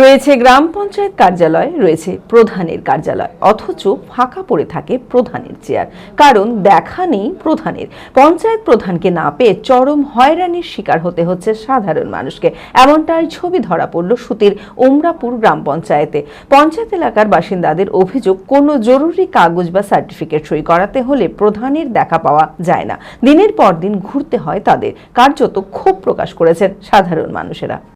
রয়েছে গ্রাম পঞ্চায়েত কার্যালয়, রয়েছে প্রধানের কার্যালয়, অথচ ফাঁকা পড়ে থাকে প্রধানের চেয়ার। কারণ দেখা নেই প্রধানের। পঞ্চায়েত প্রধানকে না পেয়ে চরম হয়রানির শিকার হতে হচ্ছে সাধারণ মানুষকে। এমনটাই ছবি ধরা পড়ল সুতির উমরাপুর গ্রাম পঞ্চায়েতে। পঞ্চায়েত এলাকার বাসিন্দাদের অভিযোগ, কোনো জরুরি কাগজ বা সার্টিফিকেট সই করাতে হলে প্রধানের দেখা পাওয়া যায় না। দিনের পর দিন ঘুরতে হয় তাদের। কার্যত ক্ষোভ প্রকাশ করেছেন সাধারণ মানুষেরা।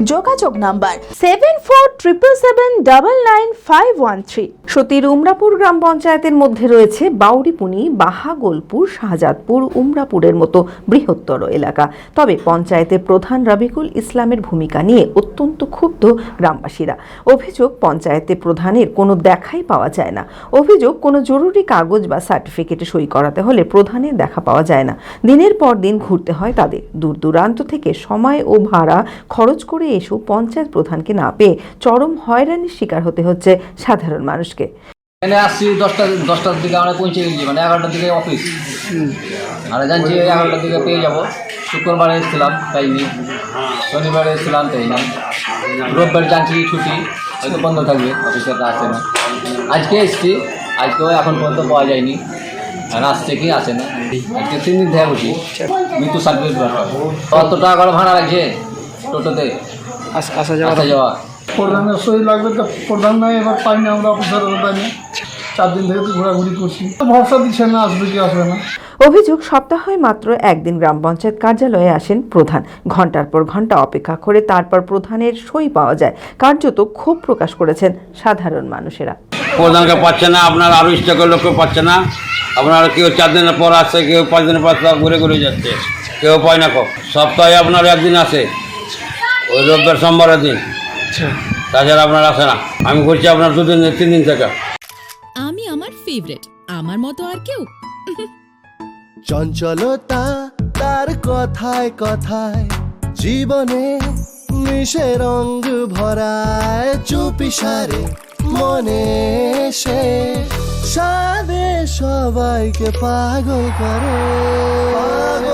যোগাযোগ number seven four triple seven double nine five one three সতীর উমরাপুর গ্রাম পঞ্চায়েতের মধ্যে রয়েছে বাউরিপুনি, বাহাগোলপুর, শাহজাদপুর, উমরাপুরের মতো বৃহত্তর এলাকা। তবে পঞ্চায়েতের প্রধান রবিকুল ইসলামের ভূমিকা নিয়ে অত্যন্ত ক্ষুব্ধ গ্রামবাসীরা। অভিযোগ পঞ্চায়েতে প্রধানের কোনো দেখাই পাওয়া যায় না। অভিযোগ, কোনো জরুরি কাগজ বা সার্টিফিকেটে সই করাতে হলে প্রধানের দেখা পাওয়া যায় না। দিনের পর দিন ঘুরতে হয় তাদের। দূর দূরান্ত থেকে সময় ও ভাড়া খরচ করে এসেও পঞ্চায়েত প্রধানকে না পেয়ে চরম হয়রানির শিকার হতে হচ্ছে সাধারণ মানুষকে। এখানে আসছি দশটা দশটার দিকে আমরা পৌঁছে গেছি মানে এগারোটার দিকে অফিস আর জানছি এগারোটার দিকে পেয়ে যাব। শুক্রবারে এসেছিলাম, তাই শনিবারে এসেছিলাম, তাই রোববার জানছি ছুটি, হয়তো বন্ধ থাকবে অফিসেরটা আসে না। আজকে এসছি, আজকেও এখন পর্যন্ত পাওয়া যায়নি। আসছে কি, আসে না। আজকে তিন দিন থেকে বসি। মৃত্যু দরকার কত টাকা করে ভাড়া লাগছে। টোটোতে। আসা যাওয়া আসা যাওয়া। প্রধানের সই লাগবে তো প্রধান নাই এবার পাইনি আমরা অফিসারের পাইনি। চার দিন থেকে তো ঘোরাঘুরি করছি। ভরসা দিচ্ছে না আসবে কি আসবে না। অভিযোগ সপ্তাহে মাত্র একদিন গ্রাম পঞ্চায়েত কার্যালয়ে আসেন প্রধান। ঘণ্টার পর ঘণ্টা অপেক্ষা করে তারপর প্রধানের সই পাওয়া যায়। কার্যত ক্ষোভ প্রকাশ করেছেন সাধারণ মানুষেরা। প্রধানকে পাচ্ছে না আপনার আরও স্টকের লোককে পাচ্ছে না। আপনার কেউ চার দিনের পর আসছে কেউ পাঁচ দিনের পর ঘুরে ঘুরে যাচ্ছে। কেউ পায় না সপ্তাহে আপনার একদিন আসে। ওই রোববার সোমবারের দিন। তাছাড়া আপনার আসে না। আমি করছি আপনার দুদিন তিন দিন থেকে। আমি আমার ফেভারিট আমার মতো আর কেউ? চঞ্চলতা তার কথায় কথায় জীবনে মিশে রঙ ভরায় চুপি সারে মনে সে। সাদে সবাইকে পাগল করে। পাগল করে